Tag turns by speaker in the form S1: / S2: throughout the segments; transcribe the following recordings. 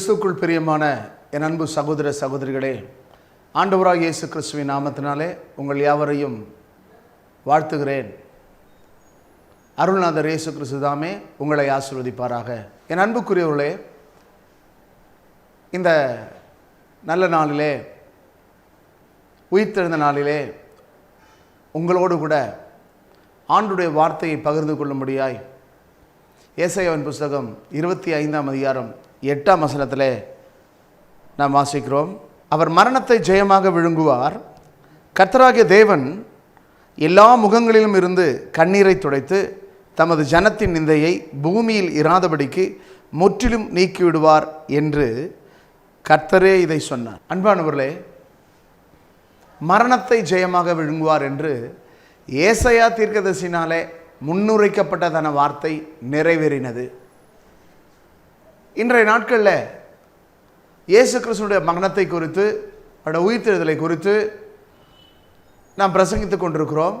S1: கிறிஸ்துக்குள் பிரியமான என் அன்பு சகோதர சகோதரிகளே ஆண்டவராக இயேசு கிறிஸ்துவின் நாமத்தினாலே உங்கள் யாவரையும் வாழ்த்துகிறேன். அருள்நாதர் இயேசு கிறிஸ்து தாமே உங்களை ஆசிர்வதிப்பாராக. என் அன்புக்குரியவர்களே இந்த நல்ல நாளிலே உயிர்த்தெழுந்த நாளிலே உங்களோடு கூட ஆண்டுடைய வார்த்தையை பகிர்ந்து கொள்ளும்படியாய் ஏசாயாவின் புஸ்தகம் இருபத்தி ஐந்தாம் அதிகாரம் எட்டாம் வசனத்தில் நாம் வாசிக்கிறோம். அவர் மரணத்தை ஜெயமாக விழுங்குவார். கர்த்தராகிய தேவன் எல்லா முகங்களிலும் இருந்து கண்ணீரை துடைத்து தமது ஜனத்தின் நிந்தையை பூமியில் இராதபடிக்கு முற்றிலும் நீக்கிவிடுவார் என்று கர்த்தரே இதை சொன்னார். அன்பானவர்களே மரணத்தை ஜெயமாக விழுங்குவார் என்று ஏசையா தீர்க்கதரிசினாலே முன்னுரைக்கப்பட்டதான வார்த்தை நிறைவேறினது. இன்றைய நாட்களில் இயேசு கிறிஸ்துனுடைய மரணத்தை குறித்து அவருடைய உயிர்த்தெழுதலை குறித்து நாம் பிரசங்கித்துக் கொண்டிருக்கிறோம்.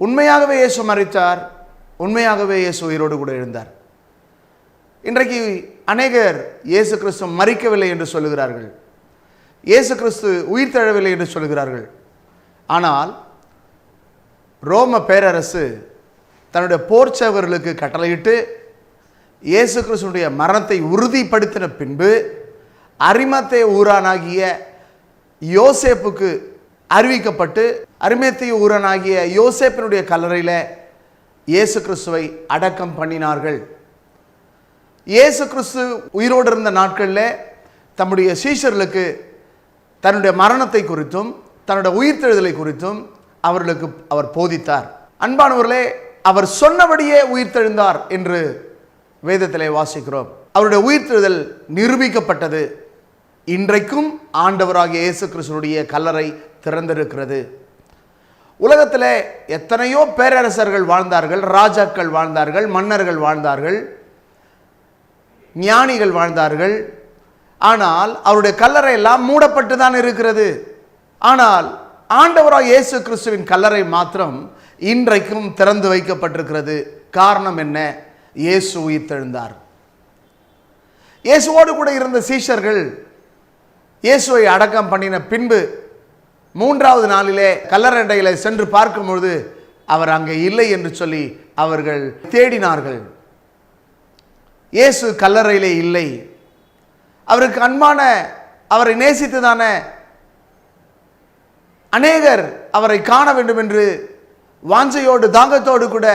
S1: உண்மையாகவே இயேசு மறைத்தார் உண்மையாகவே இயேசு உயிரோடு கூட எழுந்தார். இன்றைக்கு அநேகர் இயேசு கிறிஸ்து மறிக்கவில்லை என்று சொல்லுகிறார்கள். இயேசு கிறிஸ்து உயிர் தழவில்லை என்று சொல்கிறார்கள் ஆனால் ரோம பேரரசு தன்னுடைய போர்ச்சவர்களுக்கு கட்டளையிட்டு இயேசு கிறிஸ்துடைய மரணத்தை உறுதிப்படுத்தின பின்பு அரிமத்தைய ஊரானாகிய யோசேப்புக்கு அறிவிக்கப்பட்டு அரிமத்திய ஊரனாகிய யோசேப்பினுடைய கல்லறையில் இயேசு கிறிஸ்துவை அடக்கம் பண்ணினார்கள். இயேசு கிறிஸ்து உயிரோடு இருந்த நாட்களில் தம்முடைய சீஷர்களுக்கு தன்னுடைய மரணத்தை குறித்தும் தன்னுடைய உயிர்த்தெழுதலை குறித்தும் அவர்களுக்கு அவர் போதித்தார். அன்பானவர்களே அவர் சொன்னபடியே உயிர்த்தெழுந்தார் என்று வேதத்திலே வாசிக்கிறோம். அவருடைய உயிர்த்தெழுதல் நிரூபிக்கப்பட்டது. இன்றைக்கும் ஆண்டவராகிய இயேசு கிறிஸ்தனுடைய கல்லறை திறந்திருக்கிறது. உலகத்தில் எத்தனையோ பேரரசர்கள் வாழ்ந்தார்கள் ராஜாக்கள் வாழ்ந்தார்கள் மன்னர்கள் வாழ்ந்தார்கள் ஞானிகள் வாழ்ந்தார்கள். ஆனால் அவருடைய கல்லறை எல்லாம் மூடப்பட்டு தான் இருக்கிறது. ஆனால் ஆண்டவராக இயேசு கிறிஸ்துவின் கல்லறை மாத்திரம் இன்றைக்கும் திறந்து வைக்கப்பட்டிருக்கிறது. காரணம் என்ன? இயேசு உயிர்த்தெழுந்தார். இயேசுவோடு கூட இருந்த சீஷர்கள் இயேசுவை அடக்கம் பண்ணின பின்பு மூன்றாவது நாளிலே கல்லறையில் சென்று பார்க்கும்பொழுது அவர் அங்கே இல்லை என்று சொல்லி அவர்கள் தேடினார்கள். இயேசு கல்லறையிலே இல்லை. அவருக்கு அன்பான அவரை நேசித்துதானே அநேகர் அவரை காண வேண்டும் என்று வாஞ்சையோடு தாங்கத்தோடு கூட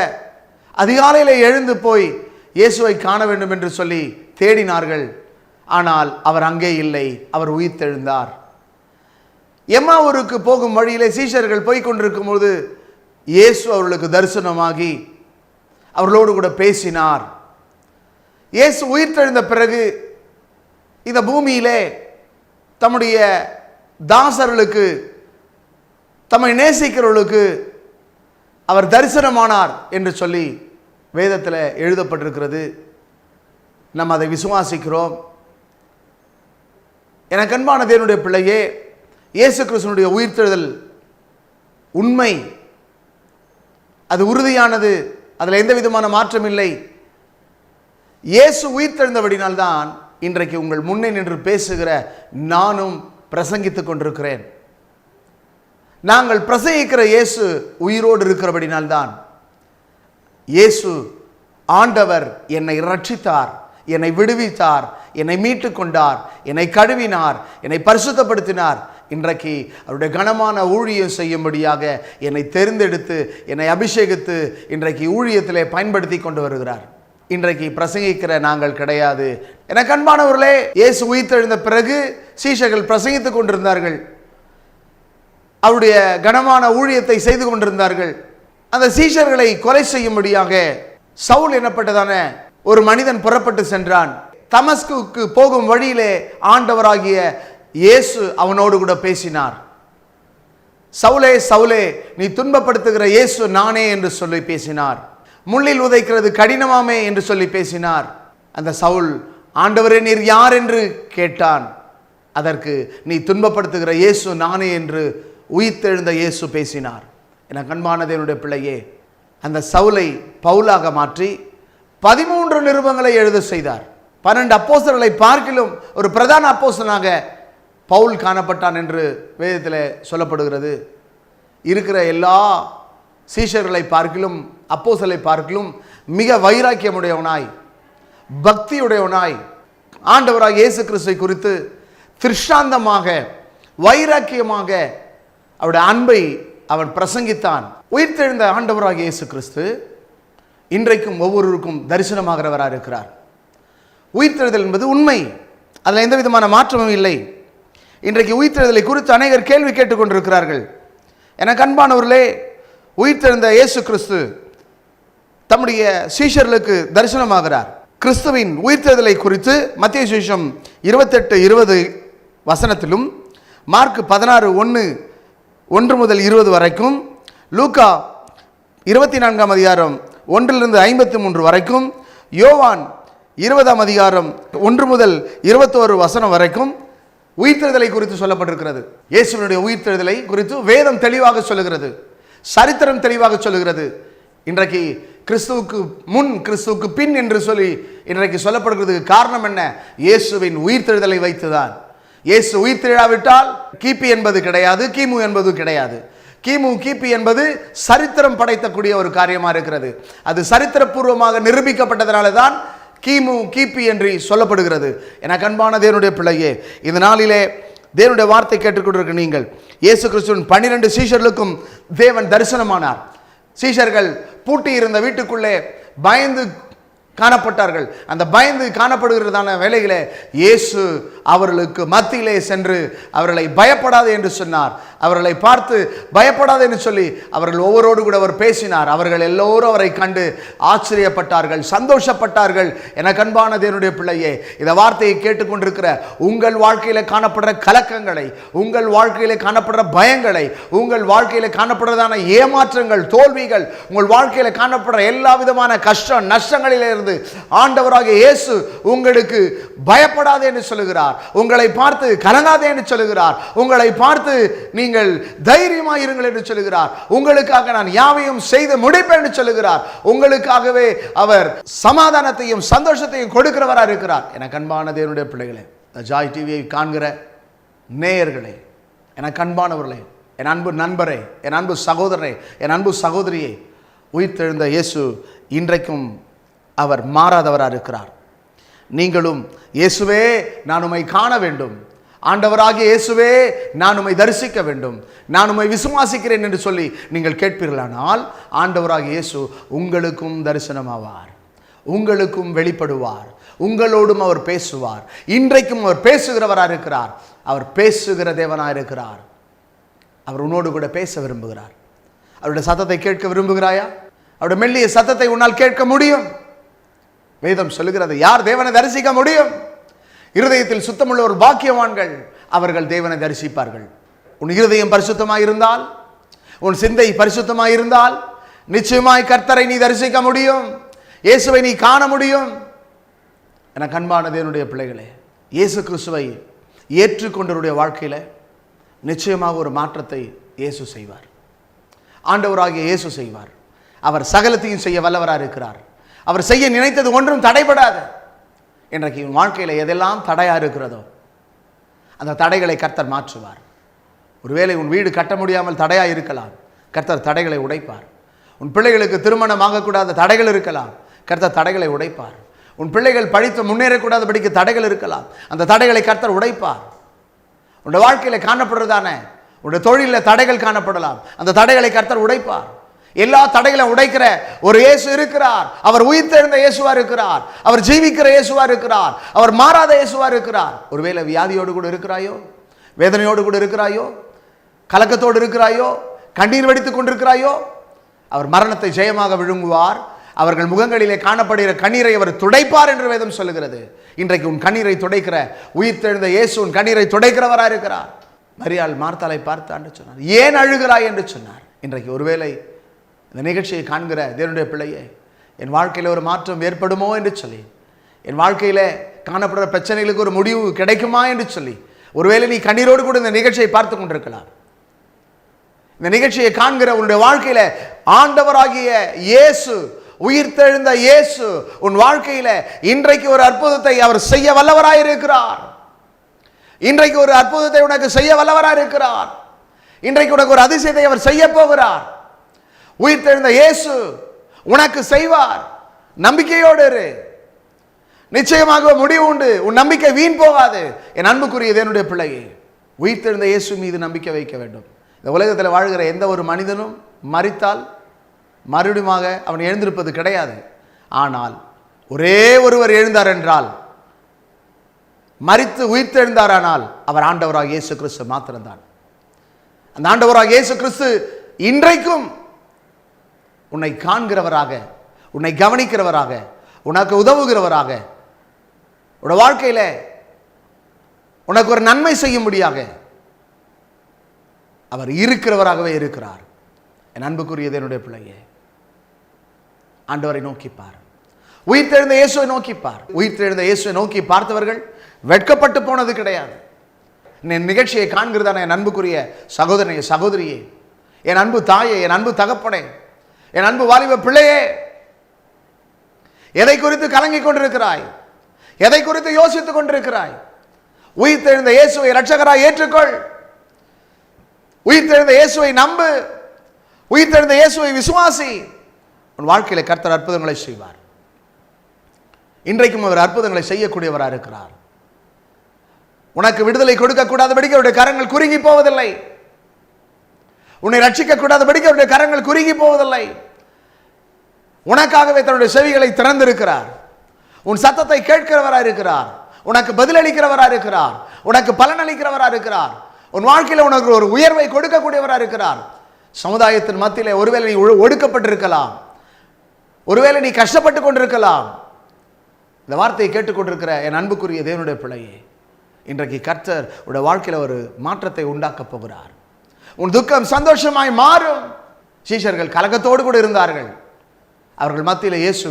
S1: அதிகாலையில் எழுந்து போய் இயேசுவை காண வேண்டும் என்று சொல்லி தேடினார்கள். ஆனால் அவர் அங்கே இல்லை. அவர் உயிர்த்தெழுந்தார். எம்மாவூருக்கு போகும் வழியிலே சீஷர்கள் போய்கொண்டிருக்கும் போது இயேசு அவர்களுக்கு தரிசனமாகி அவர்களோடு கூட பேசினார். இயேசு உயிர்த்தெழுந்த பிறகு இந்த பூமியிலே தம்முடைய தாசர்களுக்கு தம்மை நேசிக்கிறவர்களுக்கு அவர் தரிசனமானார் என்று சொல்லி வேதத்தில் எழுதப்பட்டிருக்கிறது. நம்ம அதை விசுவாசிக்கிறோம். எனக்கு அன்பான தேவனுடைய பிள்ளையே இயேசு கிறிஸ்தனுடைய உயிர்த்தெழுதல் உண்மை. அது உறுதியானது. அதில் எந்த விதமான மாற்றம் இல்லை. இயேசு உயிர்த்தெழுந்தபடினால்தான் இன்றைக்கு உங்கள் முன்னே நின்று பேசுகிற நானும் பிரசங்கித்துக் கொண்டிருக்கிறேன். நாங்கள் பிரசங்கிக்கிற இயேசு உயிரோடு இருக்கிறபடினால்தான். இயேசு ஆண்டவர் என்னை ரட்சித்தார் என்னை விடுவித்தார் என்னை மீட்டு கொண்டார் என்னை கழுவினார் என்னை பரிசுத்தப்படுத்தினார். இன்றைக்கு அவருடைய கனமான ஊழியம் செய்யும்படியாக என்னை தெரிந்தெடுத்து என்னை அபிஷேகித்து இன்றைக்கு ஊழியத்திலே பயன்படுத்தி கொண்டு வருகிறார். இன்றைக்கு பிரசங்கிக்கிற நாங்கள் கிடையாது. என கண்பானவர்களே இயேசு உயிர்த்தெழுந்த பிறகு சீஷர்கள் பிரசங்கித்துக் கொண்டிருந்தார்கள். அவருடைய கனமான ஊழியத்தை செய்து கொண்டிருந்தார்கள். அந்த சீஷர்களை கொலை செய்யும்படியாக சவுல் எனப்பட்டதான ஒரு மனிதன் புறப்பட்டு சென்றான். தமஸ்குக்கு போகும் வழியிலே ஆண்டவராகிய இயேசு அவனோடு கூட பேசினார். சவுலே சவுலே நீ துன்பப்படுத்துகிற இயேசு நானே என்று சொல்லி பேசினார். முள்ளில் உதைக்கிறது கடினமாமே என்று சொல்லி பேசினார். அந்த சவுல் ஆண்டவரே நீர் யார் என்று கேட்டான். அதற்கு நீ துன்பப்படுத்துகிற இயேசு நானே என்று உயிர்த்தெழுந்த இயேசு பேசினார். என கண்மானதேனுடைய என்னுடைய பிள்ளையே அந்த சவுலை பவுலாக மாற்றி பதிமூன்று நிருபங்களை எழுத செய்தார். பன்னெண்டு அப்போசர்களை பார்க்கிலும் ஒரு பிரதான அப்போசனாக பவுல் காணப்பட்டான் என்று வேதத்தில் சொல்லப்படுகிறது. இருக்கிற எல்லா சீஷர்களை பார்க்கிலும் அப்போசலை பார்க்கிலும் மிக வைராக்கியமுடையவனாய் பக்தியுடையவனாய் ஆண்டவராக இயேசு கிறிஸ்துவை குறித்து திருஷ்டாந்தமாக வைராக்கியமாக அவருடைய அன்பை அவன் பிரசங்கித்தான். உயிர்த்தெழுந்த ஆண்டவராக இயேசு கிறிஸ்து இன்றைக்கும் ஒவ்வொருவருக்கும் தரிசனமாகிறவராக இருக்கிறார். உயிர்த்தெழுதல் என்பது உண்மை. அதில் எந்த விதமான மாற்றமும் இல்லை. இன்றைக்கு உயிர்த்தெழுதலை குறித்து அநேகர் கேள்வி கேட்டுக்கொண்டிருக்கிறார்கள் எனக்கு அன்பானவர்களே உயிர்த்தெழுந்த இயேசு கிறிஸ்து தம்முடைய சீஷர்களுக்கு தரிசனமாகிறார். கிறிஸ்துவின் உயிர்த்தெழுதலை குறித்து மத்திய சுவிசேஷம் இருபத்தெட்டு இருபது வசனத்திலும் மார்க் பதினாறு ஒன்று ஒன்று முதல் இருபது வரைக்கும். லூக்கா இருபத்தி நான்காம் அதிகாரம் ஒன்றிலிருந்து ஐம்பத்தி மூன்று வரைக்கும். யோவான் இருபதாம் அதிகாரம் ஒன்று முதல் இருபத்தோரு வசனம் வரைக்கும் உயிர்த்தெழுதலை குறித்து சொல்லப்பட்டிருக்கிறது. இயேசுவினுடைய உயிர்த்தெழுதலை குறித்து வேதம் தெளிவாக சொல்லுகிறது. சரித்திரம் தெளிவாக சொல்லுகிறது. இன்றைக்கு கிறிஸ்துவுக்கு முன் கிறிஸ்துவுக்கு பின் என்று சொல்லி இன்றைக்கு சொல்லப்படுகிறதுக்கு காரணம் என்ன? இயேசுவின் உயிர்த்தெழுதலை வைத்துதான். இயேசு உயிர்த்தெழாவிட்டால் கிபி என்பது கிடையாது கிமு என்பது கிடையாது. கிமு கிபி என்பது சரித்திரம் படைத்தக்கூடிய ஒரு காரியமாக இருக்கிறது. அது சரித்திரபூர்வமாக நிரூபிக்கப்பட்டதனால தான் கிமு கிபி என்று சொல்லப்படுகிறது. என கண்பான தேவனுடைய பிள்ளையே இந்த நாளிலே தேவனுடைய வார்த்தை கேட்டுக்கொண்டிருக்க நீங்கள் இயேசு கிறிஸ்துவின் பன்னிரண்டு சீஷர்களுக்கும் தேவன் தரிசனமானார். சீஷர்கள் பூட்டி இருந்த வீட்டுக்குள்ளே பயந்து காணப்பட்டார்கள். அந்த பயந்து காணப்படுகிறதான வேலைகளை இயேசு அவர்களுக்கு மத்தியிலே சென்று அவர்களை பயப்படாது என்று சொன்னார். அவர்களை பார்த்து பயப்படாது என்று சொல்லி அவர்கள் ஒவ்வொருவரோடு கூட அவர் பேசினார். அவர்கள் எல்லோரும் அவரை கண்டு ஆச்சரியப்பட்டார்கள் சந்தோஷப்பட்டார்கள். என கண்பான தேவனுடைய பிள்ளையே இந்த வார்த்தையை கேட்டுக்கொண்டிருக்கிற உங்கள் வாழ்க்கையில காணப்படுற கலக்கங்களை உங்கள் வாழ்க்கையில காணப்படுற பயங்களை உங்கள் வாழ்க்கையில காணப்படுறதான ஏமாற்றங்கள் தோல்விகள் உங்கள் வாழ்க்கையில காணப்படுற எல்லா விதமான கஷ்டம் நஷ்டங்களிலிருந்து இருக்கிறது ஆண்டவராக இயேசு உங்களுக்கு பயப்படாதே என்று சொல்லுகிறார். உங்களை பார்த்து கலங்காதே என்று சொல்லுகிறார். உங்களை பார்த்து நீங்கள் தைரியமாக இருங்கள் என்று சொல்லுகிறார். உங்களுக்காக நான் யாவையும் செய்து முடிப்பேன் என்று சொல்லுகிறார். உங்களுக்காகவே அவர் சமாதானத்தையும் சந்தோஷத்தையும் கொடுக்கிறவராக இருக்கிறார். என கண்பான தேவனுடைய பிள்ளைகளே ஜாய் டிவியை காண்கிற நேயர்களே என கண்பானவர்களே என் அன்பு நண்பரே என் அன்பு சகோதரரே என் அன்பு சகோதரியே உயிர்த்தெழுந்த இயேசு இன்றைக்கும் அவர் மாறாதவராக இருக்கிறார். நீங்களும் இயேசுவே நான் உம்மை காண வேண்டும். ஆண்டவராகிய இயேசுவே நான் உம்மை தரிசிக்க வேண்டும். நான் உம்மை விசுவாசிக்கிறேன் என்று சொல்லி நீங்கள் கேட்பீர்களானால் ஆண்டவராகிய இயேசு உங்களுக்கும் தரிசனமாவார். உங்களுக்கும் வெளிப்படுவார். உங்களோடும் அவர் பேசுவார். இன்றைக்கும் அவர் பேசுகிறவராக இருக்கிறார். அவர் பேசுகிற தேவனாக இருக்கிறார். அவர் உன்னோடு கூட பேச விரும்புகிறார். அவருடைய சத்தத்தை கேட்க விரும்புகிறாயா? அவருடைய மெல்லிய சத்தத்தை உன்னால் கேட்க முடியும். வேதம் சொல்லுகிறது. யார் தேவனை தரிசிக்க முடியும்? இருதயத்தில் சுத்தமுள்ள ஒரு பாக்கியவான்கள் அவர்கள் தேவனை தரிசிப்பார்கள். உன் இருதயம் பரிசுத்தமாக இருந்தால் உன் சிந்தை பரிசுத்தமாக இருந்தால் நிச்சயமாய் கர்த்தரை நீ தரிசிக்க முடியும். இயேசுவை நீ காண முடியும். என கண்பானது என்னுடைய பிள்ளைகளே இயேசு கிறிஸ்துவை ஏற்றுக்கொண்டவருடைய வாழ்க்கையில் நிச்சயமாக ஒரு மாற்றத்தை இயேசு செய்வார். ஆண்டவராகிய இயேசு செய்வார். அவர் சகலத்தையும் செய்ய வல்லவராக இருக்கிறார் அவர் செய்ய நினைத்தது ஒன்றும் தடைபடாது. இன்றைக்கு உன் வாழ்க்கையில் எதெல்லாம் தடையாக இருக்கிறதோ அந்த தடைகளை கர்த்தர் மாற்றுவார். ஒருவேளை உன் வீடு கட்ட முடியாமல் தடையாக இருக்கலாம். கர்த்தர் தடைகளை உடைப்பார். உன் பிள்ளைகளுக்கு திருமணம் ஆகக்கூடாத தடைகள் இருக்கலாம். கர்த்தர் தடைகளை உடைப்பார். உன் பிள்ளைகள் படித்து முன்னேறக்கூடாதபடிக்கு தடைகள் இருக்கலாம். அந்த தடைகளை கர்த்தர் உடைப்பார். உன்னோட வாழ்க்கையில் காணப்படுறதானே உன்னோட தொழிலில் தடைகள் காணப்படலாம். அந்த தடைகளை கர்த்தர் உடைப்பார். எல்லா தடைகளை உடைக்கிற ஒரு இயேசு இருக்கிறார். அவர் உயிர்த்தெழுந்த இயேசுவா இருக்கிறார். அவர் ஜீவிக்கிற இயேசுவா இருக்கிறார். அவர் மாறாத இயேசுவா இருக்கிறார். ஒருவேளை வியாதியோடு கூட இருக்கிறாயோ? வேதனையோடு கூட இருக்கிறாயோ? கலக்கத்தோடு இருக்கிறாயோ? கண்ணீர் வெடித்துக் கொண்டிருக்கிறாயோ? அவர் மரணத்தை ஜெயமாக விழுங்குவார். அவர்கள் முகங்களிலே காணப்படுகிற கண்ணீரை அவர் துடைப்பார் என்று வேதம் சொல்லுகிறது. இன்றைக்கு உன் கண்ணீரை துடைக்கிற உயிர்த்தெழுந்த இயேசு உன் கண்ணீரை துடைக்கிறவராக இருக்கிறார். மரியாள் மார்த்தாலை பார்த்தான்னு சொன்னார். ஏன் அழுகிறாய் என்று சொன்னார். இன்றைக்கு ஒருவேளை இந்த நிகழ்ச்சியை காண்கிற தேவனுடைய பிள்ளையே என் வாழ்க்கையில் ஒரு மாற்றம் ஏற்படுமோ என்று சொல்லி என் வாழ்க்கையில் காணப்படுற பிரச்சனைகளுக்கு ஒரு முடிவு கிடைக்குமா என்று சொல்லி ஒருவேளை நீ கண்ணீரோடு கூட இந்த நிகழ்ச்சியை பார்த்து கொண்டிருக்கலாம். இந்த நிகழ்ச்சியை காண்கிற உன்னுடைய வாழ்க்கையில ஆண்டவராகிய இயேசு உயிர்த்தெழுந்த இயேசு உன் வாழ்க்கையில இன்றைக்கு ஒரு அற்புதத்தை அவர் செய்ய வல்லவராய் இருக்கிறார். இன்றைக்கு ஒரு அற்புதத்தை உனக்கு செய்ய வல்லவராய் இருக்கிறார். இன்றைக்கு உனக்கு ஒரு அதிசயத்தை அவர் செய்ய போகிறார். உயிர்த்தெழுந்த இயேசு உனக்கு செய்வார். நம்பிக்கையோடு இரு. நிச்சயமாக முடிவு உண்டு. உன் நம்பிக்கை வீண் போகாது. என் அன்புக்குரியது என்னுடைய பிள்ளையே. உயிர்த்தெழுந்த இயேசு மீது நம்பிக்கை வைக்க வேண்டும். இந்த உலகத்தில் வாழ்கிற எந்த ஒரு மனிதனும் மறித்தால் மறுபடியுமாக அவன் எழுந்திருப்பது கிடையாது. ஆனால் ஒரே ஒருவர் எழுந்தார் என்றால் மறித்து உயிர்த்தெழுந்தாரானால் அவர் ஆண்டவராக இயேசு கிறிஸ்து மாத்திரம்தான். அந்த ஆண்டவராக இயேசு கிறிஸ்து இன்றைக்கும் உன்னை காண்கிறவராக உன்னை கவனிக்கிறவராக உனக்கு உதவுகிறவராக உன்னோட வாழ்க்கையில உனக்கு ஒரு நன்மை செய்ய செய்யும்படியாக அவர் இருக்கிறவராகவே இருக்கிறார். என் அன்புக்குரியது என்னுடைய பிள்ளையே ஆண்டவரை நோக்கிப்பார் உயிர்த்தெழுந்த இயேசுவை நோக்கிப்பார் உயிர்த்தெழுந்த இயேசுவை நோக்கி பார்த்தவர்கள் வெட்கப்பட்டு போனது கிடையாது. என் நிகழ்ச்சியை காண்கிறதான என் அன்புக்குரிய சகோதரனே சகோதரியே என் அன்பு தாயே என் அன்பு தகப்பனே என் அன்பு வாலிப பிள்ளையே எதை குறித்து கலங்கிக் கொண்டிருக்கிறாய்? எதை குறித்து யோசித்துக் கொண்டிருக்கிறாய்? உயிர்த்தெழுந்த இயேசுவை இரட்சகராய் ஏற்றுக்கொள். உயிர்த்தெழுந்த இயேசுவை நம்பு. உயிர்த்தெழுந்த இயேசுவை விசுவாசி. உன் வாழ்க்கையில கர்த்தர் அற்புதங்களை செய்வார். இன்றைக்கும் அவர் அற்புதங்களை செய்யக்கூடியவராக இருக்கிறார் உனக்கு விடுதலை கொடுக்கக்கூடாதபடிக்கு அவருடைய கரங்கள் குறுங்கி போவதில்லை. உன்னை ரட்சிக்க கூடாதபடிக்கு அவருடைய கரங்கள் குறுகி போவதில்லை. உனக்காகவே தன்னுடைய செவிகளை திறந்திருக்கிறார். உன் சத்தத்தை கேட்கிறவராக இருக்கிறார். உனக்கு பதிலளிக்கிறவராக இருக்கிறார். உனக்கு பலனளிக்கிறவராக இருக்கிறார். உன் வாழ்க்கையில் உனக்கு ஒரு உயர்வை கொடுக்கக்கூடியவராக இருக்கிறார். சமுதாயத்தின் மத்தியிலே ஒருவேளை நீ ஒடுக்கப்பட்டிருக்கலாம். ஒருவேளை நீ கஷ்டப்பட்டு கொண்டிருக்கலாம். இந்த வார்த்தையை கேட்டுக்கொண்டிருக்கிற என் அன்புக்குரிய தேவனுடைய பிள்ளையே இன்றைக்கு கர்த்தர் உடைய வாழ்க்கையில் ஒரு மாற்றத்தை உண்டாக்கப் போகிறார். உன் துக்கம் சந்தோஷமாய் மாறும். சீஷர்கள் கலக்கத்தோடு கூட இருந்தார்கள். அவர்கள் மத்தியில் இயேசு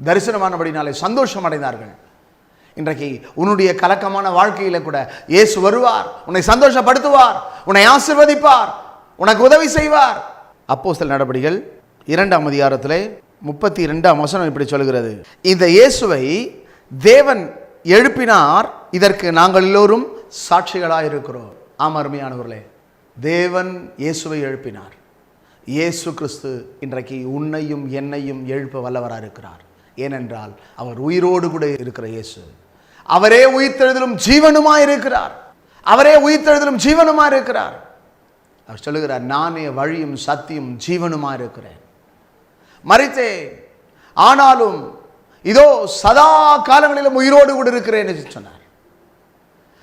S1: தரிசனமானபடினாலே சந்தோஷம் அடைந்தார்கள் இன்றைக்கு உன்னுடைய கலக்கமான வாழ்க்கையில் கூட இயேசு வருவார் உன்னை சந்தோஷப்படுத்துவார் உன்னை ஆசிர்வதிப்பார் உனக்கு உதவி செய்வார். அப்போ சில நடபடிகள் இரண்டாம் அதிகாரத்தில் முப்பத்தி இரண்டாம் வசனம் இப்படி சொல்கிறது. இந்த இயேசுவை தேவன் எழுப்பினார் இதற்கு நாங்கள் எல்லோரும் சாட்சிகளாக இருக்கிறோம் ஆம் அருமையானவர்களே. தேவன் இயேசுவை எழுப்பினார். இயேசு கிறிஸ்து இன்றைக்கு உன்னையும் என்னையும் எழுப்ப வல்லவராக இருக்கிறார். ஏனென்றால் அவர் உயிரோடு கூட இருக்கிற இயேசு. அவரே உயிர்த்தெழுதலும் ஜீவனுமா இருக்கிறார். அவரே உயிர்த்தெழுதலும் ஜீவனுமா இருக்கிறார். அவர் சொல்லுகிறார் நானே வழியும் சத்தியும் ஜீவனுமா இருக்கிறேன். மறித்தேன் ஆனாலும் இதோ சதா காலங்களிலும் உயிரோடு கூட இருக்கிறேன் என்று சொன்னார்.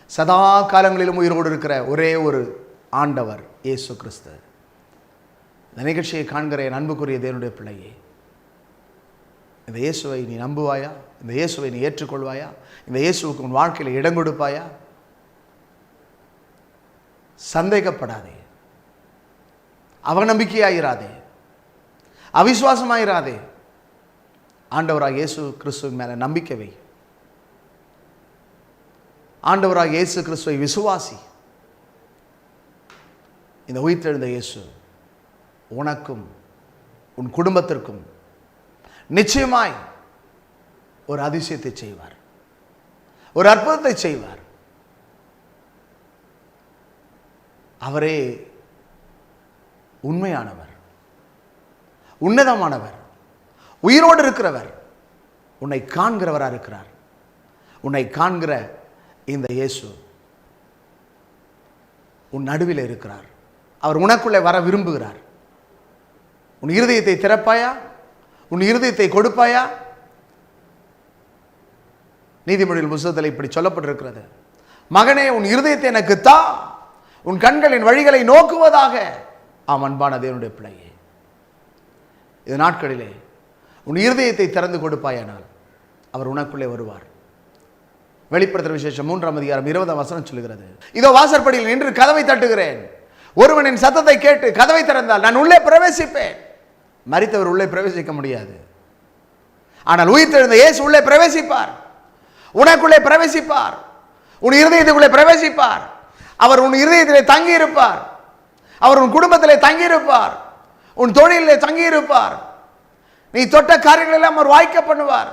S1: சதா காலங்களிலும் உயிரோடு இருக்கிற ஒரே ஒரு ஆண்டவர் இயேசு கிறிஸ்து. இந்த நிகழ்ச்சியை காண்கிற என் அன்புக்குரிய தேவனுடைய பிள்ளையே இந்த இயேசுவை நீ நம்புவாயா? இந்த இயேசுவை நீ ஏற்றுக்கொள்வாயா? இந்த இயேசுவுக்கு உன் வாழ்க்கையில் இடம் கொடுப்பாயா? சந்தேகப்படாதே. அவநம்பிக்கையாயிராதே. அவிசுவாசமாயிராதே. ஆண்டவராக இயேசு கிறிஸ்துவின் மேல நம்பிக்கை வை. ஆண்டவராக இயேசு கிறிஸ்துவை விசுவாசி. இந்த உயிர்த்தெழுந்த இயேசு உனக்கும் உன் குடும்பத்திற்கும் நிச்சயமாய் ஒரு அதிசயத்தை செய்வார். ஒரு அற்புதத்தை செய்வார். அவரே உண்மையானவர் உன்னதமானவர் உயிரோடு இருக்கிறவர் உன்னை காண்கிறவராக இருக்கிறார். உன்னை காண்கிற இந்த இயேசு உன் நடுவில் இருக்கிறார். அவர் உனக்குள்ளே வர விரும்புகிறார். உன் இருதயத்தை திறப்பாயா? உன் இருதயத்தை கொடுப்பாயா? நீதிமொழியில் புத்தகத்தில் இப்படி சொல்லப்பட்டிருக்கிறது. மகனே உன் இருதயத்தை எனக்கு தா. உன் கண்களின் வழிகளை நோக்குவதாக. ஆம் அன்பான தேவனுடைய பிள்ளையே. இது நாட்களிலே உன் இருதயத்தை திறந்து கொடுப்பாயானால் அவர் உனக்குள்ளே வருவார். வெளிப்படுத்துகிற விசேஷம் மூன்றாம் அதிகாரம் இருபதாம் வசனம் சொல்லுகிறது. இதோ வாசற்படியில் நின்று கதவை தட்டுகிறேன். ஒருவனின் சத்தத்தை கேட்டு கதவை திறந்தால் நான் உள்ளே பிரவேசிப்பேன். மறித்தவர் உள்ளே பிரவேசிக்க முடியாது. ஆனால் உயிர்த்தெழுந்த இயேசு உள்ளே பிரவேசிப்பார். உனக்குள்ளே பிரவேசிப்பார். உன் இருதயத்துக்குள்ளே பிரவேசிப்பார். அவர் உன் இருதயத்திலே தங்கியிருப்பார். அவர் உன் குடும்பத்திலே தங்கியிருப்பார். உன் தொழிலே தங்கி இருப்பார் நீ தொட்ட காரியங்கள் எல்லாம் அவர் வாய்க்க பண்ணுவார்.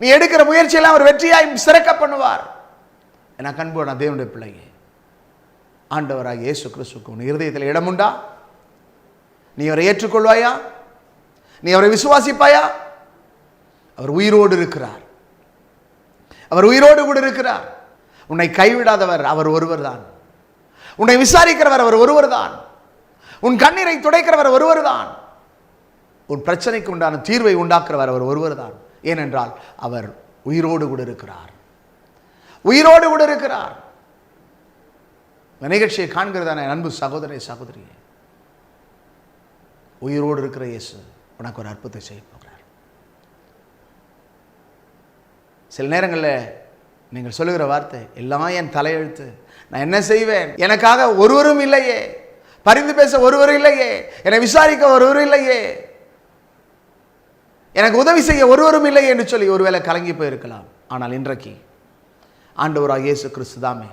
S1: நீ எடுக்கிற முயற்சியெல்லாம் அவர் வெற்றியாய் சிறக்க பண்ணுவார். என கண்பு நான் தேவனுடைய பிள்ளைங்க ஆண்டவராக இயேசு கிறிஸ்துக்கு உன் இருதயத்தில் இடம் உண்டா நீ அவரை ஏற்றுக்கொள்வாயா? நீ அவரை விசுவாசிப்பாயா? அவர் உயிரோடு இருக்கிறார். அவர் உயிரோடு கூட இருக்கிறார். உன்னை கைவிடாதவர் அவர் ஒருவர் தான் உன்னை விசாரிக்கிறவர் அவர் ஒருவர் தான் உன் கண்ணீரை துடைக்கிறவர் ஒருவர் தான் உன் பிரச்சனைக்கு உண்டான தீர்வை உண்டாக்குறவர் அவர் ஒருவர் தான் ஏனென்றால் அவர் உயிரோடு கூட இருக்கிறார். உயிரோடு கூட இருக்கிறார். இந்த நிகழ்ச்சியை காண்கிறதான அன்பு சகோதரி சகோதரியே. உயிரோடு இருக்கிற இயேசு உனக்கு ஒரு அற்புதத்தை செய்ய போகிறார். சில நேரங்களில் நீங்கள் சொல்லுகிற வார்த்தை எல்லாம் என் தலையெழுத்து. நான் என்ன செய்வேன்? எனக்காக ஒருவரும் இல்லையே. பரிந்து பேச ஒருவரும் இல்லையே. என்னை விசாரிக்க ஒருவரும் இல்லையே. எனக்கு உதவி செய்ய ஒருவரும் இல்லை என்று சொல்லி ஒருவேளை கலங்கி போயிருக்கலாம். ஆனால் இன்றைக்கு ஆண்டவராக இயேசு கிறிஸ்து தாமே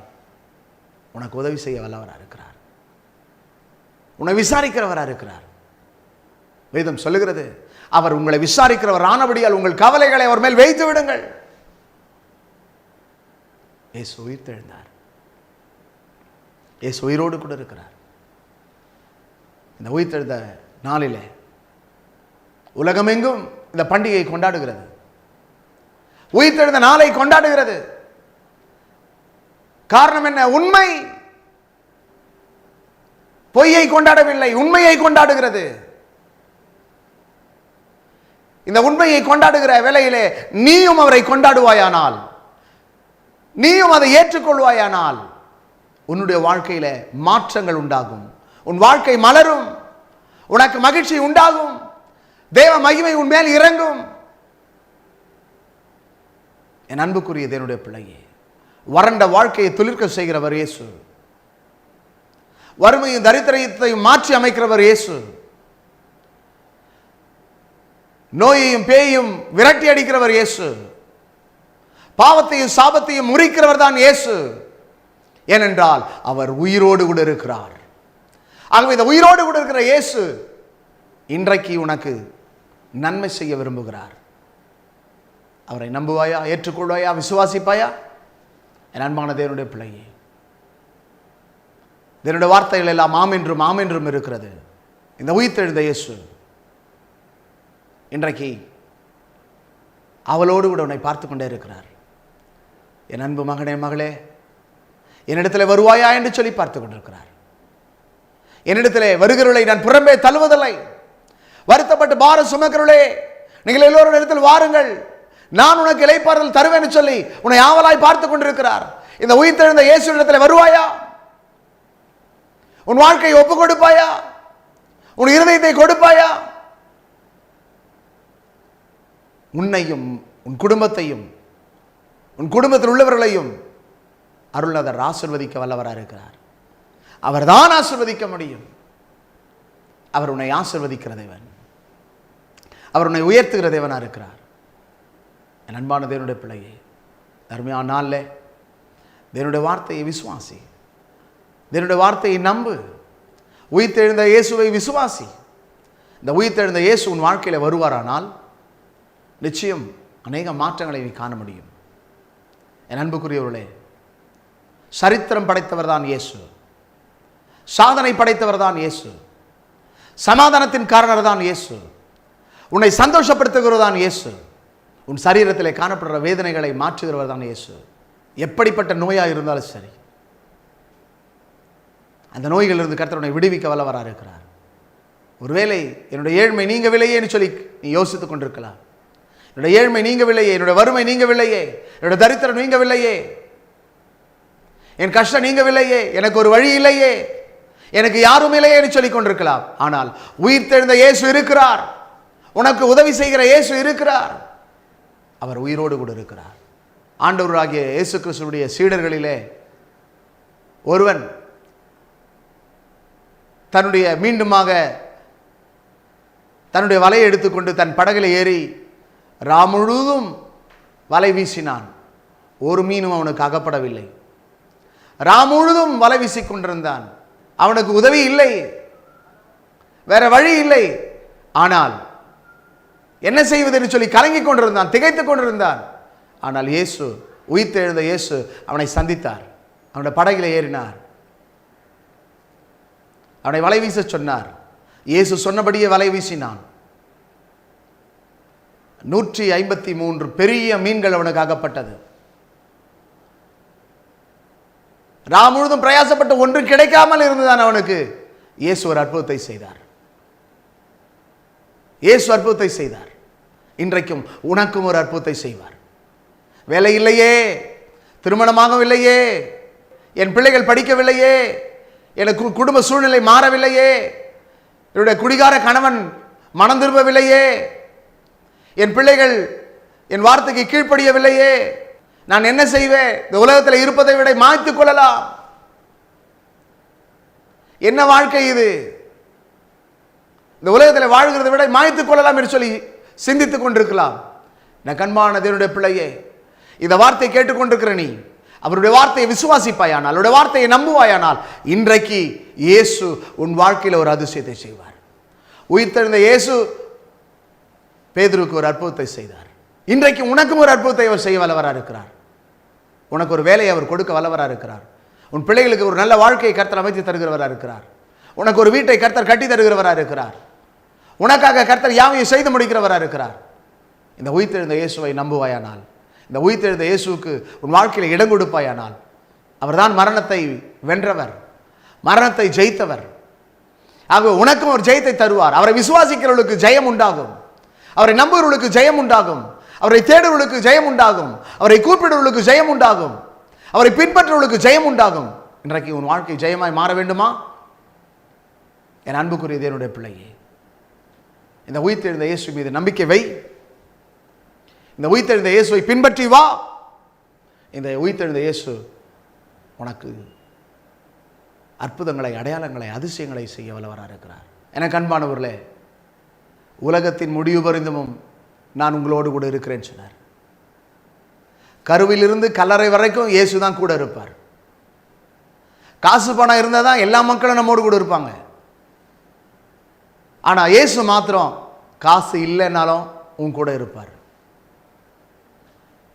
S1: உனக்கு உதவி செய்ய வல்லவராக இருக்கிறார். உன்னை விசாரிக்கிறவராக இருக்கிறார். வேதம் சொல்லுகிறது அவர் உங்களை விசாரிக்கிறவர் ஆனபடியால் உங்கள் கவலைகளை அவர் மேல் வைத்து விடுங்கள். ஏசு உயிர் தெழுந்தார் இயேசு உயிரோடு கூட இருக்கிறார். இந்த உயிர் தெழுந்த நாளிலே உலகமெங்கும் இந்த பண்டிகையை கொண்டாடுகிறது. உயிர்த்தெழுந்த நாளை கொண்டாடுகிறது. காரணம் என்ன? உண்மை. பொய்யை கொண்டாடவில்லை. உண்மையை கொண்டாடுகிறது. இந்த உண்மையை கொண்டாடுகிற வேலையிலே நீயும் அவரை கொண்டாடுவாயானால் நீயும் அதை ஏற்றுக்கொள்வாயானால் உன்னுடைய வாழ்க்கையில மாற்றங்கள் உண்டாகும். உன் வாழ்க்கை மலரும். உனக்கு மகிழ்ச்சி உண்டாகும். தேவ மகிமை உன் மேல் இறங்கும். என் அன்புக்குரிய தேவனுடைய பிள்ளையே வறண்ட வாழ்க்கையை துளிர்க்க செய்கிறவர் இயேசு. வறுமையும் தரித்திரத்தையும் மாற்றி அமைக்கிறவர் இயேசு. நோயையும் பேயையும் விரட்டி அடிக்கிறவர் இயேசு. பாவத்தையும் சாபத்தையும் முறிக்கிறவர் தான் இயேசு. ஏனென்றால் அவர் உயிரோடு கூட இருக்கிறார். ஆகவே இந்த உயிரோடு கூட இருக்கிற இயேசு இன்றைக்கு உனக்கு நன்மை செய்ய விரும்புகிறார். அவரை நம்புவாயா? ஏற்றுக்கொள்வாயா? விசுவாசிப்பாயா? என் அன்பான தேவனுடைய பிள்ளையே. தேவனுடைய வார்த்தைகள் எல்லாம் மாமென்றும் மாமென்றும் இருக்கிறது. இந்த உயிர்த்தெழுந்த இயேசு இன்றைக்கு அவளோடு கூட உன்னை பார்த்து கொண்டே இருக்கிறார். என் அன்பு மகனே மகளே என்னிடத்தில் வருவாயா என்று சொல்லி பார்த்து கொண்டிருக்கிறார். என்னிடத்திலே வருகிறவளை நான் புறம்பே தள்ளுவதில்லை. வருத்தப்பட்டு பாரம் சுமக்கிறவளே நீங்கள் எல்லோரும் இடத்தில் வாருங்கள். நான் உனக்கு இலைப்பாறுதல் தருவேன்னு சொல்லி உன்னை ஆவலாய் பார்த்து கொண்டிருக்கிறார். இந்த உயிர்த்தெழுந்த இயேசு இடத்துல வருவாயா? உன் வாழ்க்கையை ஒப்பு கொடுப்பாயா? உன் இருதயத்தை கொடுப்பாயா? உன்னையும் உன் குடும்பத்தையும் உன் குடும்பத்தில் உள்ளவர்களையும் அருள்நாதர் ஆசிர்வதிக்க வல்லவராக இருக்கிறார். அவர்தான் ஆசிர்வதிக்க முடியும். அவர் உன்னை ஆசிர்வதிக்கிற தேவன். அவர் உன்னை உயர்த்துகிற தேவனாக இருக்கிறார். என் அன்பான தேவனுடைய பிள்ளையே அருமையான நாளில் தேவனுடைய வார்த்தையை விசுவாசி தேவனுடைய வார்த்தையை நம்பு உயிர்த்தெழுந்த இயேசுவை விசுவாசி. இந்த உயிர்த்தெழுந்த இயேசு உன் வாழ்க்கையில் வருவாரானால் நிச்சயம் அநேக மாற்றங்களை நீ காண முடியும். என் அன்புக்குரியவர்களே சரித்திரம் படைத்தவர் தான் இயேசு. சாதனை படைத்தவர் தான் இயேசு. சமாதானத்தின் காரணர் தான் இயேசு. உன்னை சந்தோஷப்படுத்துகிறதான் இயேசு. உன் சரீரத்திலே காணப்படுற வேதனைகளை மாற்றுகிறவர் தான் இயேசு. எப்படிப்பட்ட நோயாக இருந்தாலும் சரி. அந்த நோய்களிலிருந்து கர்த்தர் விடுவிக்க வல்லவராக இருக்கிறார். ஒருவேளை என்னுடைய ஏழ்மை நீங்கவில்லையேன்னு சொல்லி நீ யோசித்துக் கொண்டிருக்கலாம். என்னுடைய ஏழ்மை நீங்கவில்லையே என்னுடைய வறுமை நீங்கவில்லையே என்னுடைய தரித்திரம் நீங்கவில்லையே. என் கஷ்டம் நீங்கவில்லையே எனக்கு ஒரு வழி இல்லையே. எனக்கு யாரும் இல்லையேன்னு சொல்லிக் கொண்டிருக்கலாம். ஆனால் உயிர் தெழுந்த இயேசு இருக்கிறார். உனக்கு உதவி செய்கிற இயேசு இருக்கிறார். அவர் உயிரோடு கூட இருக்கிறார். ஆண்டவராகிய இயேசு கிறிஸ்துடைய சீடர்களிலே ஒருவன் தன்னுடைய மீண்டுமாக தன்னுடைய வலையை எடுத்துக்கொண்டு தன் படகில் ஏறி ரா முழுவதும் வலை வீசினான். ஒரு மீனும் அவனுக்கு அகப்படவில்லை. ரா முழுதும் வலை வீசி கொண்டிருந்தான். அவனுக்கு உதவி இல்லை. வேற வழி இல்லை. ஆனால் என்ன செய்வது என்று சொல்லி கலங்கி கொண்டிருந்தான் திகைத்துக் கொண்டிருந்தான். ஆனால் இயேசு உயிர்த்தெழுந்த இயேசு அவனை சந்தித்தார். அவனுடைய படகில் ஏறினார். அவனை வலை வீச சொன்னார். இயேசு சொன்னபடியே வலை வீசினான். நூற்றி ஐம்பத்தி மூன்று பெரிய மீன்கள் அவனுக்கு அகப்பட்டது ரா முழுதும் பிரயாசப்பட்டு ஒன்றும் கிடைக்காமல் இருந்ததான் அவனுக்கு. இயேசு ஒரு அற்புதத்தை செய்தார். இயேசு அற்புதத்தை செய்தார். இன்றைக்கும் உனக்கும் ஒரு அற்புதத்தை செய்வார். வேலை இல்லையே. திருமணமாகவில்லையே. என் பிள்ளைகள் படிக்கவில்லையே. எனக்கு குடும்ப சூழ்நிலை மாறவில்லையே. என்னுடைய குடிகார கணவன் மனம் திரும்பவில்லையே. என் பிள்ளைகள் என் வார்த்தைக்கு கீழ்ப்படியவில்லையே. நான் என்ன செய்வேன்? இந்த உலகத்தில் இருப்பதை விட மாய்த்துக் கொள்ளலாம். என்ன வாழ்க்கை இது? இந்த உலகத்தில் வாழ்கிறதை விட மாய்த்துக் கொள்ளலாம் என்று சொல்லி சிந்தித்துக் கொண்டிருக்கலாம். நான் கண்பான தேவனுடைய பிள்ளையே இந்த வார்த்தையை கேட்டுக்கொண்டிருக்கிற நீ அவருடைய வார்த்தையை விசுவாசிப்பாயானால் அவருடைய வார்த்தையை நம்புவாயானால் இன்றைக்கு இயேசு உன் வாழ்க்கையில் ஒரு அதிசயத்தை செய்வார். உயிர்த்தெழுந்த இயேசு பேதருக்கு ஒரு அற்புதத்தை செய்தார். இன்றைக்கு உனக்கும் ஒரு அற்புதத்தை அவர் செய்ய வல்லவராக இருக்கிறார். உனக்கு ஒரு வேலையை அவர் கொடுக்க வல்லவராக இருக்கிறார். உன் பிள்ளைகளுக்கு ஒரு நல்ல வாழ்க்கையை கர்த்தர் அமைத்து தருகிறவராக இருக்கிறார். உனக்கு ஒரு வீட்டை கர்த்தர் கட்டி தருகிறவராக இருக்கிறார். உனக்காக கர்த்தர் யாவையும் செய்து முடிக்கிறவராக இருக்கிறார். இந்த உயிர்த்தெழுந்த இயேசுவை நம்புவாயானால் இந்த உயிர்த்தெழுந்த இயேசுவுக்கு உன் வாழ்க்கையில் இடம் கொடுப்பாயானால் அவர்தான் மரணத்தை வென்றவர் மரணத்தை ஜெயித்தவர். ஆக உனக்கும் ஒரு ஜெயத்தை தருவார். அவரை விசுவாசிக்கிறவர்களுக்கு ஜெயம் உண்டாகும். அவரை நம்புகிறவர்களுக்கு ஜெயம் உண்டாகும். அவரை தேடுவர்களுக்கு ஜெயம் உண்டாகும். அவரை கூப்பிடுவர்களுக்கு ஜெயம் உண்டாகும். அவரை பின்பற்றுவர்களுக்கு ஜெயம் உண்டாகும். இன்றைக்கு உன் வாழ்க்கை ஜெயமாய் மாற வேண்டுமா? என் அன்புக்குரியது என்னுடைய பிள்ளையே இந்த உயிர்த்தெழுந்த இயேசு மீது நம்பிக்கை வை. இந்த உயிர்த்தெழுந்த இயேசுவை பின்பற்றி வா. இந்த உயிர்த்தெழுந்த இயேசு உனக்கு அற்புதங்களை அடையாளங்களை அதிசயங்களை செய்ய வல்லவராக இருக்கிறார். எனக்கு அன்பானவர்களே உலகத்தின் முடிவு பரிந்தமும் நான் உங்களோடு கூட இருக்கிறேன்னு சொன்னார். கருவிலிருந்து கல்லறை வரைக்கும் இயேசு தான் கூட இருப்பார். காசு பணம் இருந்தால் தான் எல்லா மக்களும் நம்மோடு கூட இருப்பாங்க. ஆனால் இயேசு மாத்திரம் காசு இல்லைன்னாலும் உன் கூட இருப்பார்.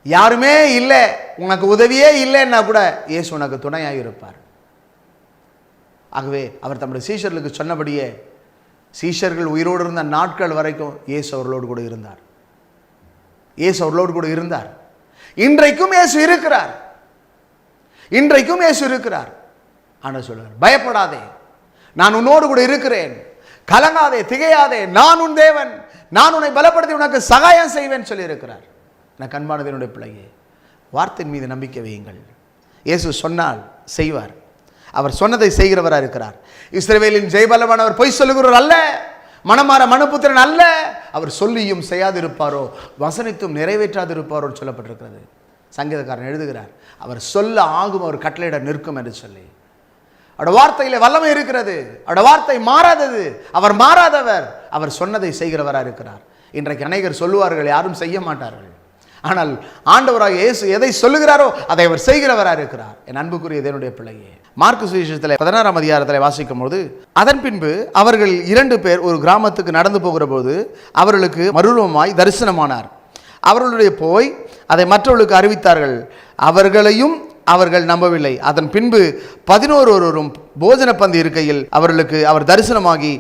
S1: யாருமே இல்லை உனக்கு உதவியே இல்லைன்னா கூட இயேசு உனக்கு துணையாக இருப்பார். ஆகவே அவர் தம்முடைய சீஷர்களுக்கு சொன்னபடியே சீஷர்கள் உயிரோடு இருந்த நாட்கள் வரைக்கும் இயேசு அவர்களோடு கூட இருந்தார். இயேசு அவர்களோடு கூட இருந்தார். இன்றைக்கும் இயேசு இருக்கிறார். இன்றைக்கும் இயேசு இருக்கிறார். ஆனால் சொல்வார் பயப்படாதே. நான் உன்னோடு கூட இருக்கிறேன். கலங்காதே திகையாதே நான் உன் தேவன் நான் உன்னை பலப்படுத்தி உனக்கு சகாயம் செய்வேன் சொல்லியிருக்கிறார். நான் நான் என்னுடைய பிள்ளையே? வார்த்தையின் மீது நம்பிக்கை வையுங்கள். இயேசு சொன்னால் செய்வார். அவர் சொன்னதை செய்கிறவராக இருக்கிறார். இஸ்ரவேலின் ஜெயபலவான் பொய் சொல்லுகிறவர் அல்ல. மனமாற மனுபுத்திரன் அல்ல. அவர் சொல்லியும் செய்யாதிருப்பாரோ? வசனித்தும் நிறைவேற்றாதிருப்பாரோ சொல்லப்பட்டிருக்கிறது. சங்கீதக்காரன் எழுதுகிறார். அவர் சொல்ல ஆகும் அவர் கட்டளையிட நிற்கும் என்று சொல்லி. அவட வார்த்தையில் வல்லமை இருக்கிறது. அவட வார்த்தை மாறாதது. அவர் மாறாதவர். அவர் சொன்னதை செய்கிறவராக இருக்கிறார். இன்றைக்கு அநேகர் சொல்லுவார்கள் யாரும் செய்ய மாட்டார்கள். ஆனால் ஆண்டவராக இயேசு எதை சொல்லுகிறாரோ அதை அவர் செய்கிறவராக இருக்கிறார். என் அன்புக்குரிய என்னுடைய பிள்ளையே மார்க்கு சுவிசேஷத்தில் பதினாறாம் அதிகாரத்தில் வாசிக்கும் போது அதன் பின்பு அவர்கள் இரண்டு பேர் ஒரு கிராமத்துக்கு நடந்து போகிற போது அவர்களுக்கு மறுரூபமாய் தரிசனமானார். அவர்களுடைய போய் அதை மற்றவர்களுக்கு அறிவித்தார்கள். அவர்களையும் அவர்கள் நம்பவில்லை. அதன் பின்பு பதினோருவரும் போஜன பந்து இருக்கையில் அவர்களுக்கு அவர் தரிசனமாகி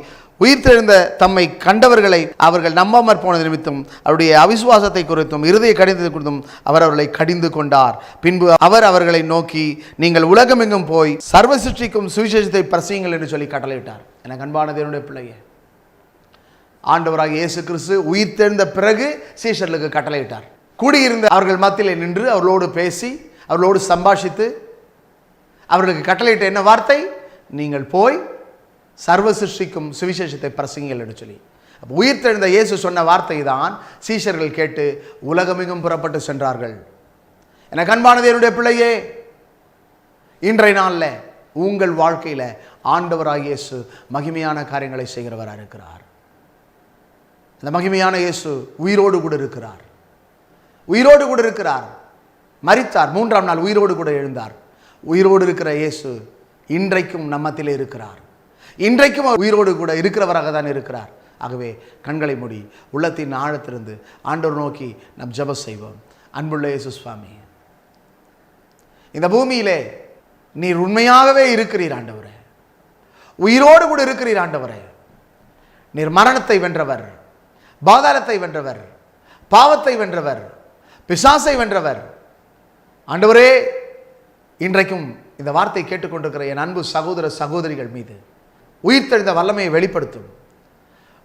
S1: உயிர்த்தெழுந்த தம்மை கண்டவர்களை அவர்கள் நம்பாமற் போன நிமித்தம் அவருடைய அவிசுவாசத்தை குறித்தும் இருதய கடிதத்தை குறித்தும் அவர் அவர்களை கடிந்து கொண்டார். பின்பு அவர் அவர்களை நோக்கி நீங்கள் உலகமெங்கும் போய் சர்வ சிருஷ்டிக்கும் சுவிசேஷத்தை பிரசியுங்கள் என்று சொல்லி கட்டளையிட்டார். எனக்கு அன்பான தேவனுடைய பிள்ளையே ஆண்டவராக இயேசு கிறிஸ்து உயிர்த்தெழுந்த பிறகு சீஷர்களுக்கு கட்டளையிட்டார். கூடியிருந்த அவர்கள் மத்தியிலே நின்று அவர்களோடு பேசி அவர்களோடு சம்பாஷித்து அவர்களுக்கு கட்டளையிட்ட என்ன வார்த்தை? நீங்கள் போய் சர்வ சிருஷ்டிக்கும் சுவிசேஷத்தை பிரசங்கிகள் என்று சொல்லி. உயிர்த்தெழுந்த இயேசு சொன்ன வார்த்தை தான் சீஷர்கள் கேட்டு உலகமெங்கும் புறப்பட்டு சென்றார்கள். என கண்பானது என்னுடைய பிள்ளையே இன்றைய நாளில் உங்கள் வாழ்க்கையில் ஆண்டவராக இயேசு மகிமையான காரியங்களை செய்கிறவராக இருக்கிறார். அந்த மகிமையான இயேசு உயிரோடு கூட இருக்கிறார். உயிரோடு கூட இருக்கிறார். மறித்தார் மூன்றாம் நாள் உயிரோடு கூட எழுந்தார். உயிரோடு இருக்கிற இயேசு இன்றைக்கும் நம்மத்திலே இருக்கிறார். இன்றைக்கும் உயிரோடு கூட இருக்கிறவராக தான் இருக்கிறார். ஆகவே கண்களை மூடி உள்ளத்தின் ஆழத்திலிருந்து ஆண்டோர் நோக்கி நம் ஜப செய்வோம். அன்புள்ள இயேசு சுவாமி இந்த பூமியிலே நீர் உண்மையாகவே இருக்கிறீர் ஆண்டவரே. உயிரோடு கூட இருக்கிறீர் ஆண்டவரே. நீர் மரணத்தை வென்றவர் பாதாளத்தை வென்றவர் பாவத்தை வென்றவர் பிசாசை வென்றவர் ஆண்டவரே இன்றைக்கும் இந்த வார்த்தை கேட்டுக்கொண்டிருக்கிற என் அன்பு சகோதர சகோதரிகள் மீது உயிர்த்தெழுந்த வல்லமையை வெளிப்படுத்தும்.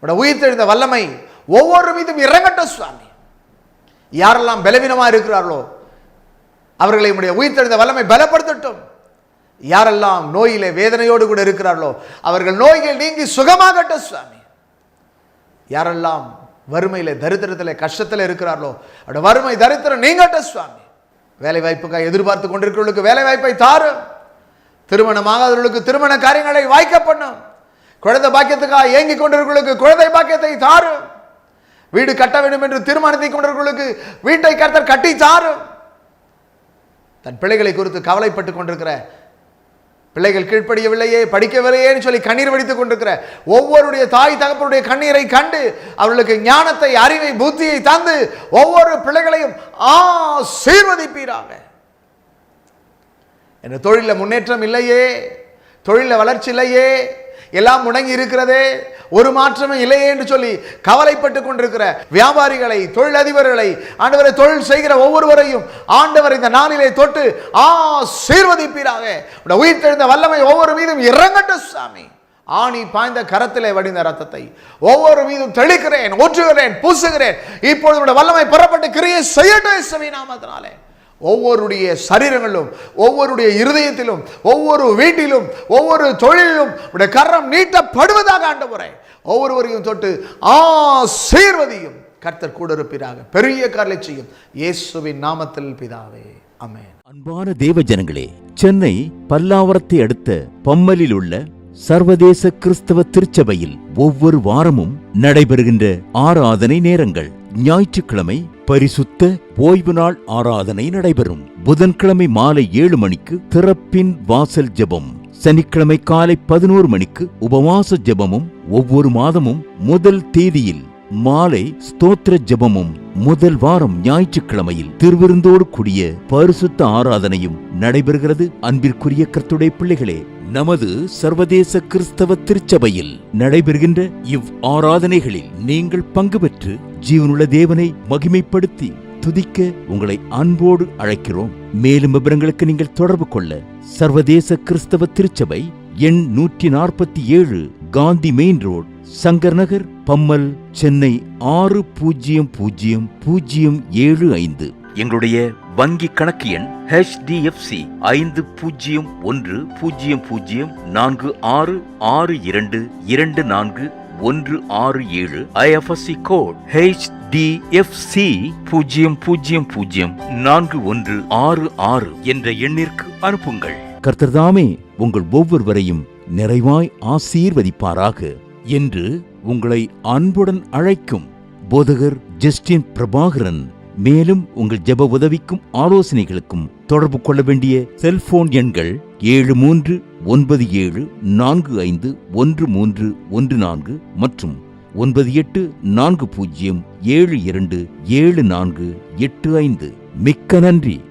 S1: உடைய உயிர்த்தெழுந்த வல்லமை ஒவ்வொரு மீதும் இறங்கட்டும் சுவாமி. யாரெல்லாம் பலவீனமாக இருக்கிறார்களோ அவர்களை உடைய உயிர்த்தெழுந்த வல்லமை பலப்படுத்தட்டும். யாரெல்லாம் நோயிலே வேதனையோடு கூட இருக்கிறார்களோ அவர்கள் நோய்கள் நீங்கி சுகமாகட்டும் சுவாமி. யாரெல்லாம் வறுமையில் தரித்திரத்தில் கஷ்டத்தில் இருக்கிறார்களோ அவருடைய வறுமை தரித்திரம் நீங்கட்டும் சுவாமி. வேலை வாய்ப்புக்காக எதிர்பார்த்து கொண்டிருக்கிறவர்களுக்கு வேலை வாய்ப்பை தாரும் திருமணமாகாதவர்களுக்கு திருமண காரியங்களை வாய்க்க பண்ணும் குழந்தை பாக்கியத்துக்காக ஏங்கி கொண்டிருக்கிறவர்களுக்கு குழந்தை பாக்கியத்தை தாரும் வீடு கட்ட வேண்டும் என்று தீர்மானத்தை கொண்டிருக்கிறவர்களுக்கு வீட்டை கர்த்தர் கட்டி தாரும் தன் பிள்ளைகளை குறித்து கவலைப்பட்டு கொண்டிருக்கிற பிள்ளைகள் கீழ்ப்படியவில்லையே படிக்கவில்லையேன்னு சொல்லி கண்ணீர் வடித்துக் கொண்டிருக்கிற ஒவ்வொருடைய தாய் தகப்பனுடைய கண்ணீரை கண்டு அவர்களுக்கு ஞானத்தை அறிவை புத்தியை தந்து ஒவ்வொரு பிள்ளைகளையும் ஆசீர்வதிப்பீராக. என்ன தொழிலில் முன்னேற்றம் இல்லையே தொழிலில் வளர்ச்சி இல்லையே எல்லாம் முடங்கி இருக்கிறதே ஒரு மாற்றமும் இல்லையே என்று சொல்லி கவலைப்பட்டு கொண்டிருக்கிற வியாபாரிகளை தொழிலதிபர்களை ஆண்டவரை தொழில் செய்கிற ஒவ்வொருவரையும் ஆண்டவர் இந்த நாளிலே தொட்டு ஆசீர்வதிப்பீராக. உயிர் தெழுந்த வல்லமை ஒவ்வொரு மீதும் இறங்கட்டும் சாமி. ஆணி பாய்ந்த கரத்திலே வடிந்த ரத்தத்தை ஒவ்வொரு மீதும் தெளிக்கிறேன் ஊற்றுகிறேன் பூசுகிறேன். இப்பொழுது வல்லமை புறப்பட்டு கிரியை செய்யட்டும் நாமத்தினாலே. ஒவ்வொருடைய சரீரங்களிலும் ஒவ்வொருடைய இருதயத்திலும் ஒவ்வொரு வீட்டிலும் ஒவ்வொரு தொழிலிலும் உடைய கரம் நீட்டப்படுவதாக ஆண்டவரை. ஒவ்வொருவரையும் தொட்டு ஆசீர்வதியும் கர்த்தர் கூட இருப்பீராக. பெரிய காரலை செய்யும் இயேசுவின் நாமத்தில் பிதாவே. அமேன்
S2: அன்பான தேவ ஜனங்களே சென்னை பல்லாவரத்தை அடுத்த பம்மலில் உள்ள சர்வதேச கிறிஸ்தவ திருச்சபையில் ஒவ்வொரு வாரமும் நடைபெறுகின்ற ஆராதனை நேரங்கள். ஞாயிற்றுக்கிழமை பரிசுத்த ஓய்வு நாள் ஆராதனை நடைபெறும். புதன்கிழமை மாலை ஏழு மணிக்கு திறப்பின் வாசல் ஜெபம். சனிக்கிழமை காலை பதினோரு மணிக்கு உபவாச ஜெபமும் ஒவ்வொரு மாதமும் முதல் தேதியில் மாலை ஸ்தோத்திர ஜெபமும். முதல் வாரம் ஞாயிற்றுக்கிழமையில் திருவிருந்தோடு கூடிய பரிசுத்த ஆராதனையும் நடைபெறுகிறது. அன்பிற்குரிய கர்த்துடைய பிள்ளைகளே நமது சர்வதேச கிறிஸ்தவ திருச்சபையில் நடைபெறுகின்ற இவ் ஆராதனைகளில் நீங்கள் பங்கு பெற்று ஜீவனுள்ள தேவனை மகிமைப்படுத்தி துதிக்க உங்களை அன்போடு அழைக்கிறோம். மேலும் விவரங்களுக்கு நீங்கள் தொடர்பு கொள்ள சர்வதேச கிறிஸ்தவ திருச்சபை எண் நூற்றி நாற்பத்தி ஏழு காந்தி மெயின் ரோட் சங்கர் நகர் பம்மல் சென்னை ஆறு பூஜ்ஜியம் பூஜ்ஜியம் பூஜ்ஜியம் ஏழு ஐந்து. எங்களுடைய வங்கி கணக்கு எண் ஹெச்டிஎஃப்சி ஐந்து பூஜ்ஜியம் ஒன்று பூஜ்ஜியம் பூஜ்ஜியம் நான்கு ஆறு ஆறு இரண்டு இரண்டு நான்கு ஒன்று ஆறு ஏழு ஐஎஃப்எஸ்சி கோட் ஹெச்டிஎஃப்சி பூஜ்ஜியம் பூஜ்ஜியம் பூஜ்ஜியம் நான்கு ஒன்று ஆறு ஆறு என்ற எண்ணிற்கு அனுப்புங்கள். கர்த்தர்தாமே உங்கள் ஒவ்வொருவரையும் நிறைவாய் ஆசீர்வதிப்பாராக என்று உங்களை அன்புடன் அழைக்கும் போதகர் ஜஸ்டின் பிரபாகரன் மேலும் உங்கள் ஜெப உதவிக்கும் ஆலோசனைகளுக்கும் தொடர்பு கொள்ள வேண்டிய செல்போன் எண்கள் ஏழு மூன்று ஒன்பது ஏழு நான்கு ஐந்து ஒன்று மூன்று ஒன்று நான்கு மற்றும் ஒன்பது எட்டு நான்கு பூஜ்ஜியம் ஏழு இரண்டு ஏழு நான்கு எட்டு ஐந்து. மிக்க நன்றி.